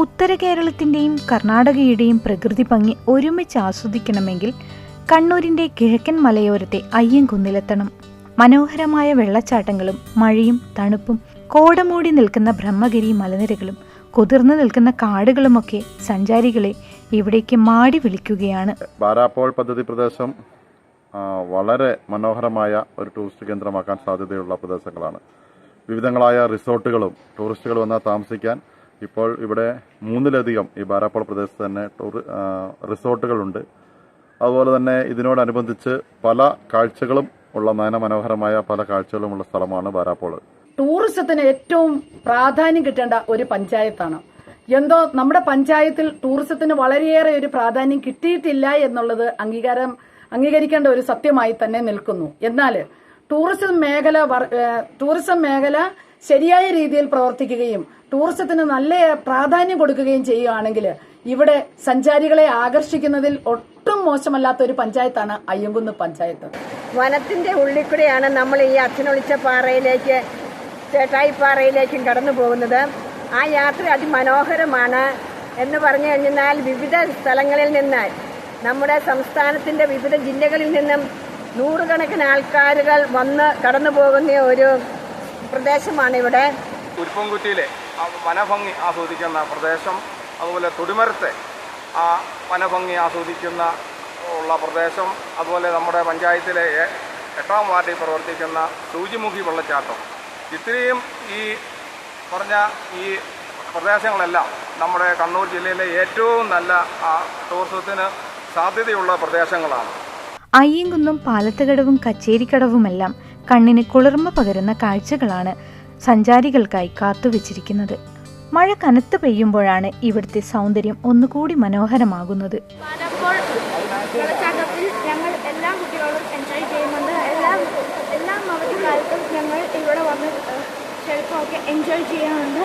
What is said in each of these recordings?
ഉത്തര കേരളത്തിന്റെയും കർണാടകയുടെയും പ്രകൃതി ഭംഗി ഒരുമിച്ച് ആസ്വദിക്കണമെങ്കിൽ കണ്ണൂരിന്റെ കിഴക്കൻ മലയോരത്തെ അയ്യൻകുന്നിലെത്തണം മനോഹരമായ വെള്ളച്ചാട്ടങ്ങളും മഴയും തണുപ്പും കോടമൂടി നിൽക്കുന്ന ബ്രഹ്മഗിരി മലനിരകളും കുതിർന്നു നിൽക്കുന്ന കാടുകളുമൊക്കെ സഞ്ചാരികളെ ഇവിടേക്ക് മാടി വിളിക്കുകയാണ്. ബാരാപ്പോൾ പദ്ധതി പ്രദേശം വളരെ മനോഹരമായ ഒരു ടൂറിസ്റ്റ് കേന്ദ്രമാക്കാൻ സാധ്യതയുള്ള പ്രദേശങ്ങളാണ്. വിവിധങ്ങളായ റിസോർട്ടുകളും ടൂറിസ്റ്റുകൾ വന്നാൽ താമസിക്കാൻ ഇപ്പോൾ ഇവിടെ മൂന്നിലധികം ഈ ബാരാപ്പോൾ പ്രദേശത്ത് തന്നെ ടൂർ റിസോർട്ടുകളുണ്ട്. അതുപോലെ തന്നെ ഇതിനോടനുബന്ധിച്ച് പല കാഴ്ചകളും ഉള്ള നയനമനോഹരമായ പല കാഴ്ചകളുമുള്ള സ്ഥലമാണ് ബാരാപ്പോൾ. ടൂറിസത്തിന് ഏറ്റവും പ്രാധാന്യം കിട്ടേണ്ട ഒരു പഞ്ചായത്താണ്. എന്തോ നമ്മുടെ പഞ്ചായത്തിൽ ടൂറിസത്തിന് വളരെയേറെ ഒരു പ്രാധാന്യം കിട്ടിയിട്ടില്ല എന്നുള്ളത് അംഗീകാരം അംഗീകരിക്കേണ്ട ഒരു സത്യമായി തന്നെ നിൽക്കുന്നു. എന്നാൽ ടൂറിസം മേഖല ടൂറിസം മേഖല ശരിയായ രീതിയിൽ പ്രവർത്തിക്കുകയും ടൂറിസത്തിന് നല്ല പ്രാധാന്യം കൊടുക്കുകയും ചെയ്യുകയാണെങ്കിൽ ഇവിടെ സഞ്ചാരികളെ ആകർഷിക്കുന്നതിൽ ഒട്ടും മോശമല്ലാത്ത ഒരു പഞ്ചായത്താണ് അയ്യങ്കുന്ന് പഞ്ചായത്ത്. വനത്തിന്റെ ഉള്ളിൽ കൂടെയാണ് നമ്മൾ ഈ അച്ഛനൊളിച്ച പാറയിലേക്ക് ചേട്ടായിപ്പാറയിലേക്കും കടന്നു പോകുന്നത്. ആ യാത്ര അതിമനോഹരമാണ് എന്ന് പറഞ്ഞു കഴിഞ്ഞാൽ വിവിധ സ്ഥലങ്ങളിൽ നിന്ന് നമ്മുടെ സംസ്ഥാനത്തിന്റെ വിവിധ ജില്ലകളിൽ നിന്നും നൂറുകണക്കിന് ആൾക്കാരുകൾ വന്ന് കടന്നു പോകുന്ന ഒരു പ്രദേശമാണ് ഇവിടെ. കുരുപ്പംകുറ്റിയിലെ ആ വനഭംഗി ആസ്വദിക്കുന്ന പ്രദേശം അതുപോലെ തൊടിമരത്തെ ആ വനഭംഗി ആസ്വദിക്കുന്ന ഉള്ള പ്രദേശം അതുപോലെ നമ്മുടെ പഞ്ചായത്തിലെ എട്ടാം വാർഡിൽ പ്രവർത്തിക്കുന്ന സൂചിമുഖി വെള്ളച്ചാട്ടം. ഇത്രയും ഈ പറഞ്ഞ ഈ പ്രദേശങ്ങളെല്ലാം നമ്മുടെ കണ്ണൂർ ജില്ലയിലെ ഏറ്റവും നല്ല ആ, ടൂറിസത്തിന് സാധ്യതയുള്ള പ്രദേശങ്ങളാണ്. അയ്യങ്കുന്നും പാലത്തുകടവും കച്ചേരിക്കടവുമെല്ലാം കണ്ണിന് കുളിർമ പകരുന്ന കാഴ്ചകളാണ് സഞ്ചാരികൾക്കായി കാത്തുവച്ചിരിക്കുന്നത്. മഴ കനത്ത് പെയ്യുമ്പോഴാണ് ഇവിടുത്തെ സൗന്ദര്യം ഒന്നുകൂടി മനോഹരമാകുന്നത്. പാലപ്പോൾ വെള്ളച്ചാട്ടത്തിൽ ഞങ്ങൾ എല്ലാ കുട്ടികളും എൻജോയ് ചെയ്യുന്നുണ്ട്. എല്ലാ എല്ലാ അവധിക്കാലത്തും ഞങ്ങൾ ഇവിടെ വന്ന് ചെറുപ്പമൊക്കെ എൻജോയ് ചെയ്യാറുണ്ട്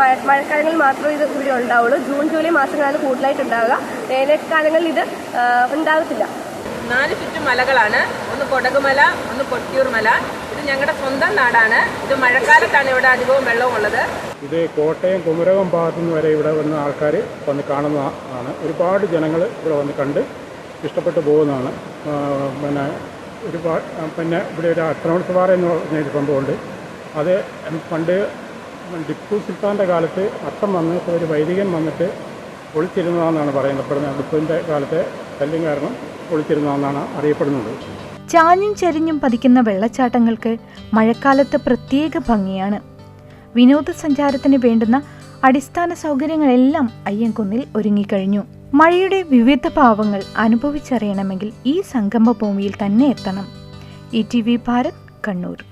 മഴ മഴക്കാലങ്ങളിൽ മാത്രമേ ഇത് ഇവിടെ ഉണ്ടാവുള്ളൂ. ജൂൺ ജൂലൈ മാസങ്ങളിൽ കൂടുതലായിട്ട് ഉണ്ടാവുക വേനൽക്കാലങ്ങളിൽ ഇത് ഉണ്ടാകത്തില്ല. നാല് ചുറ്റും മലകളാണ്. ഒന്ന് കൊടകുമല ഒന്ന് കൊട്ടിയൂർ മല ഇത് ഞങ്ങളുടെ സ്വന്തം നാടാണ്. ഇത് മഴക്കാലത്താണ് ഇവിടെ അധികവും വെള്ളവും ഉള്ളത്. ഇത് കോട്ടയം കുമരകം ഭാഗത്തു നിന്ന് വരെ ഇവിടെ വന്ന ആൾക്കാർ വന്ന് കാണുന്നതാണ് ഒരുപാട് ജനങ്ങൾ ഇവിടെ വന്ന് കണ്ട് ഇഷ്ടപ്പെട്ടു പോകുന്നതാണ്. പിന്നെ ഒരുപാട് പിന്നെ ഇവിടെ ഒരു അക്രമണസ്വാറ എന്ന് പറഞ്ഞൊരു സംഭവമുണ്ട്. അത് പണ്ട് ടിപ്പു സുൽത്താന്റെ കാലത്ത് അത്തം വന്നിട്ട് ഒരു വൈദികൻ വന്നിട്ട് ഒളിച്ചിരുന്നതെന്നാണ് പറയപ്പെടുന്നത് ടിപ്പുവിന്റെ കാലത്തെ ശല്യം കാരണം ഒളിച്ചിരുന്നതെന്നാണ് അറിയപ്പെടുന്നത്. ചാഞ്ഞും ചരിഞ്ഞും പതിക്കുന്ന വെള്ളച്ചാട്ടങ്ങൾക്ക് മഴക്കാലത്ത് പ്രത്യേക ഭംഗിയാണ്. വിനോദസഞ്ചാരത്തിന് വേണ്ടുന്ന അടിസ്ഥാന സൗകര്യങ്ങളെല്ലാം അയ്യൻകുന്നിൽ ഒരുങ്ങിക്കഴിഞ്ഞു. മഴയുടെ വിവിധ ഭാവങ്ങൾ അനുഭവിച്ചറിയണമെങ്കിൽ ഈ സംഗമഭൂമിയിൽ തന്നെ എത്തണം. E T V Bharat Kannur.